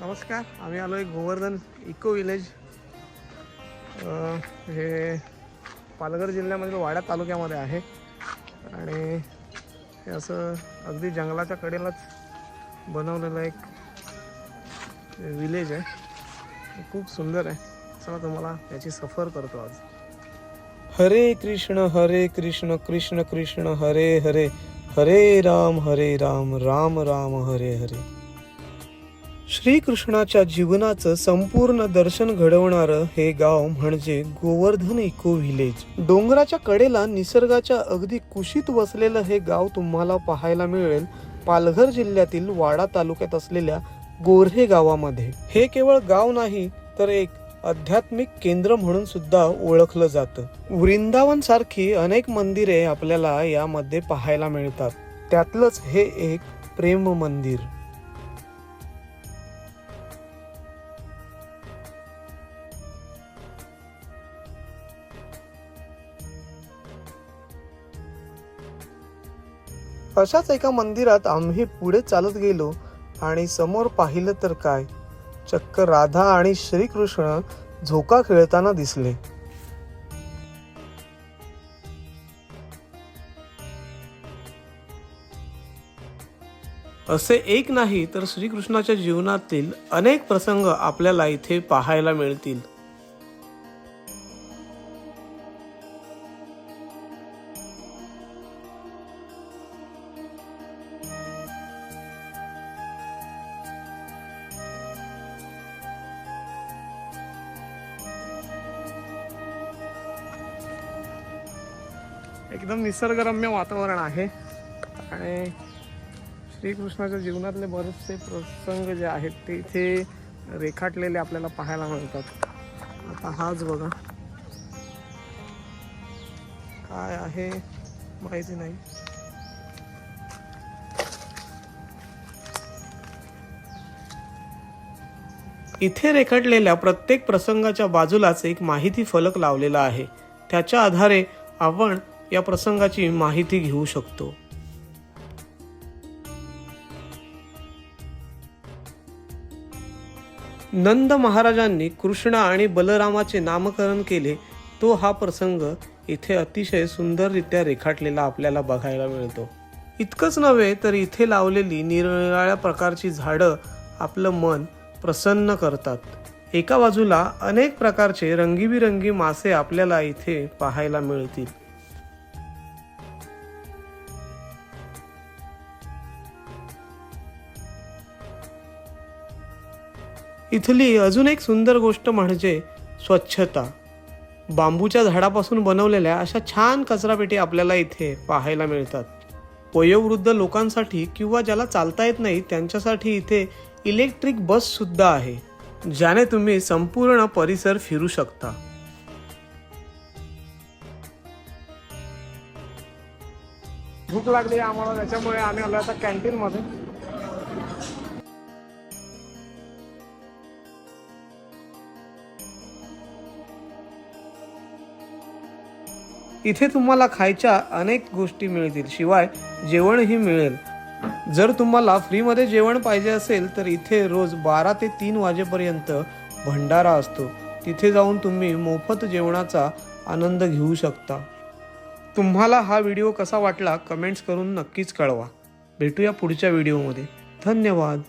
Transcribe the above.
नमस्कार आम्ही आलो आहे गोवर्धन इको विलेज. हे पालघर जिल्ह्यामधील वाडा तालुक्यामध्ये आहे. आणि हे असं अगदी जंगलाच्या कडेलाच बनवलेलं एक विलेज आहे. खूप सुंदर आहे. चला तुम्हाला याची सफर करतो आज. हरे कृष्ण हरे कृष्ण कृष्ण कृष्ण हरे हरे. हरे राम हरे राम राम राम हरे हरे. श्रीकृष्णाच्या जीवनाचं संपूर्ण दर्शन घडवणारं हे गाव म्हणजे गोवर्धन इको व्हिलेज. डोंगराच्या कडेला निसर्गाच्या अगदी कुशीत वसलेलं हे गाव तुम्हाला पाहायला मिळेल पालघर जिल्ह्यातील वाडा तालुक्यात असलेल्या गोर्हे गावामध्ये. हे केवळ गाव नाही तर एक आध्यात्मिक केंद्र म्हणून सुद्धा ओळखलं जातं. वृंदावन सारखी अनेक मंदिरे आपल्याला यामध्ये पाहायला मिळतात. त्यातलंच हे एक प्रेम मंदिर. अशाच एका मंदिरात आम्ही पुढे चालत गेलो आणि समोर पाहिलं तर काय? चक्क राधा आणि श्रीकृष्ण झोका खेळताना दिसले. असे एक नाही तर श्रीकृष्णाच्या जीवनातील अनेक प्रसंग आपल्याला इथे पाहायला मिळतील. एकदम निसर्गरम्य वातावरण आहे. आणि श्रीकृष्णाच्या जीवनातले बरेचसे प्रसंग जे आहेत ते इथे रेखाटलेले आपल्याला पाहायला मिळतात. आता हाच बघा. काय आहे माहिती नाही. इथे रेखाटलेल्या प्रत्येक प्रसंगाच्या बाजूलाच एक माहिती फलक लावलेला आहे. त्याच्या आधारे आपण या प्रसंगाची माहिती घेऊ शकतो. नंद महाराजांनी कृष्ण आणि बलरामाचे नामकरण केले. तो हा प्रसंग इथे अतिशय सुंदररित्या रेखाटलेला आपल्याला बघायला मिळतो. इतकंच नव्हे तर इथे लावलेली निरनिराळ्या प्रकारची झाडं आपलं मन प्रसन्न करतात. एका बाजूला अनेक प्रकारचे रंगीबिरंगी मासे आपल्याला इथे पाहायला मिळतील. इथली अजून एक सुंदर गोष्ट म्हणजे स्वच्छता. बांबूच्या झाडापासून बनवलेल्या अशा छान कचरापेटी आपल्याला इथे पाहायला मिळतात. वयोवृद्ध लोकांसाठी किंवा ज्याला चालता येत नाही त्यांच्यासाठी इथे इलेक्ट्रिक बस सुद्धा आहे ज्याने तुम्ही संपूर्ण परिसर फिरू शकता. भूक लागली आम्हाला त्याच्यामुळे आम्ही आलो आता कॅन्टीन इथे तुम्हाला खायच्या अनेक गोष्टी मिळतील. शिवाय जेवणही मिळेल. जर तुम्हाला फ्रीमध्ये जेवण पाहिजे असेल तर इथे रोज बारा ते तीन वाजेपर्यंत भंडारा असतो. तिथे जाऊन तुम्ही मोफत जेवणाचा आनंद घेऊ शकता. तुम्हाला हा व्हिडिओ कसा वाटला कमेंट्स करून नक्कीच कळवा. भेटूया पुढच्या व्हिडिओमध्ये. धन्यवाद.